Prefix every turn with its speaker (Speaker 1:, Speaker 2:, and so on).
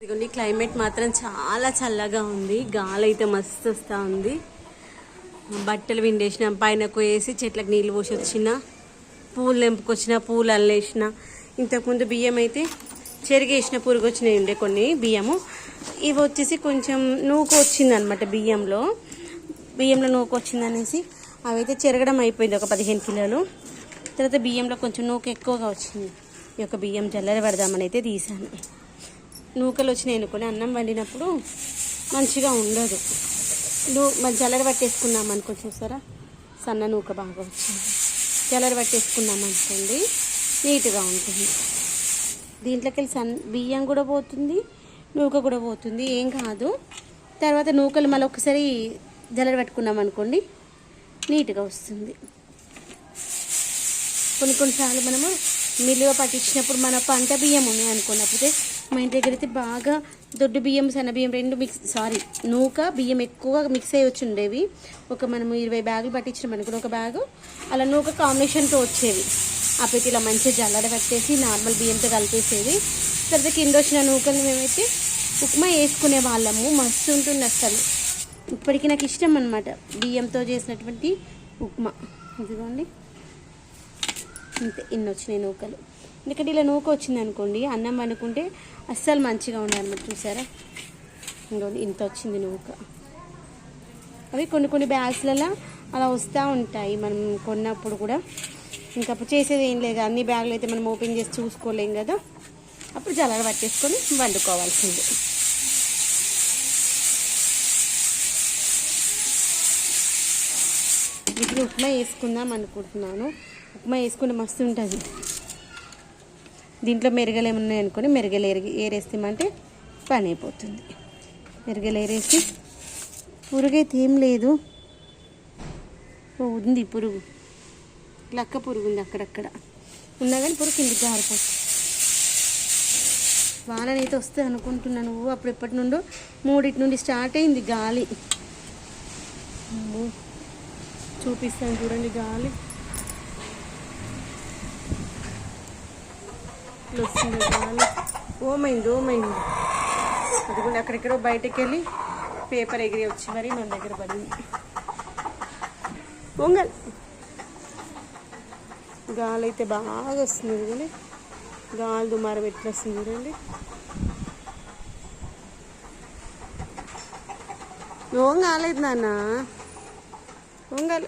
Speaker 1: ఇదిగోండి క్లైమేట్ మాత్రం చాలా చల్లగా ఉంది. గాలి అయితే మస్తు వస్తూ ఉంది. బట్టలు విండేసిన పైన వేసి చెట్లకు నీళ్ళు పోసి వచ్చిన పూలు నింపుకొచ్చిన పూలు అల్లేసిన. ఇంతకుముందు బియ్యం అయితే చెరిగేసిన పురుగు వచ్చినాయి ఉండే కొన్ని బియ్యము. ఇవి వచ్చేసి కొంచెం నూకు వచ్చిందనమాట బియ్యంలో. బియ్యంలో నూకు వచ్చిందనేసి అవి అయితే చెరగడం అయిపోయింది ఒక పదిహేను కిలోలు. తర్వాత బియ్యంలో కొంచెం నూకు ఎక్కువగా వచ్చింది. ఈ యొక్క బియ్యం జల్లెర పెడదామని అయితే తీసాను. నూకలు వచ్చినాయి అనుకోండి అన్నం వండినప్పుడు మంచిగా ఉండదు. నూ మరి పట్టేసుకున్నాం అనుకో చూసారా? సన్న నూక బాగా వచ్చింది. జల్లెడ పట్టేసుకున్నాం అనుకోండి నీట్గా ఉంటుంది. దీంట్లోకి వెళ్ళి సన్ బియ్యం కూడా పోతుంది నూక కూడా పోతుంది ఏం కాదు. తర్వాత నూకలు మళ్ళీ ఒకసారి జల్లర పెట్టుకున్నాం అనుకోండి నీట్గా వస్తుంది. కొన్ని కొన్నిసార్లు మనము మిల్లుగా పట్టించినప్పుడు మన పంట బియ్యం ఉన్నాయి అనుకున్నప్పుడు మా ఇంటి దగ్గర అయితే బాగా దొడ్డు బియ్యం సన్న బియ్యం రెండు మిక్స్ సారీ నూక బియ్యం ఎక్కువ మిక్స్ అయ్యి వచ్చిండేవి ఒక మనము ఇరవై బ్యాగులు పట్టించినాం అనుకుని ఒక బ్యాగు. అలా నూక కాంబినేషన్తో వచ్చేవి. అప్పటి ఇలా మంచిగా జల్లడ పెట్టేసి నార్మల్ బియ్యంతో కలిపేసేది తర్వాత కింద వచ్చిన నూకలు మేమైతే ఉప్మా వేసుకునే వాళ్ళము. మస్తు ఉంటుంది అసలు ఇప్పటికీ నాకు ఇష్టం అనమాట బియ్యంతో చేసినటువంటి ఉప్మా. ఇదిగోండి. ఇంతే ఇన్ని వచ్చినాయి నూకలు. ఎందుకంటే ఇలా నూక వచ్చింది అనుకోండి అన్నం అనుకుంటే అస్సలు మంచిగా ఉండాలి చూసారా? ఇంకోండి ఇంత వచ్చింది నూక. అవి కొన్ని కొన్ని బ్యాగ్స్లలో అలా వస్తూ ఉంటాయి మనం కొన్నప్పుడు కూడా. ఇంకా అప్పుడు చేసేది ఏం లేదు అన్ని బ్యాగులు అయితే మనం ఓపెన్ చేసి చూసుకోలేం కదా. అప్పుడు జలాలు పట్టేసుకొని వండుకోవాల్సింది. ఇప్పుడు ఉప్మా వేసుకుందాం అనుకుంటున్నాను. ఉప్మా వేసుకుంటే మస్తు ఉంటుంది. దీంట్లో మెరుగలు ఏమున్నాయి అనుకుని మెరుగలు ఎరిగి ఏరేస్తామంటే పని అయిపోతుంది. మెరుగలు ఏరేసి పురుగైతే ఏం లేదు. ఓ ఉంది పురుగు. లక్క పురుగు ఉంది అక్కడక్కడ. ఉన్నా కానీ పురుగు కిందికి జారిపోతుంది వాననైతే వస్తే అనుకుంటున్నాను. నువ్వు అప్పుడు ఎప్పటి నుండో మూడింటి నుండి స్టార్ట్ అయింది గాలి. చూపిస్తాను చూడండి గాలి. వస్తుంది గాలి. ఓమైంది ఓమైంది. అది కూడా అక్కడెక్కడో బయటకు వెళ్ళి పేపర్ ఎగిరి వచ్చి మరి మన దగ్గర పడింది. పొంగల్. గాలి అయితే బాగా వస్తుంది చూడండి గాలి దుమారం ఎట్లా వస్తుంది చూడండి. ఓం కాలేదు నాన్న? పొంగల్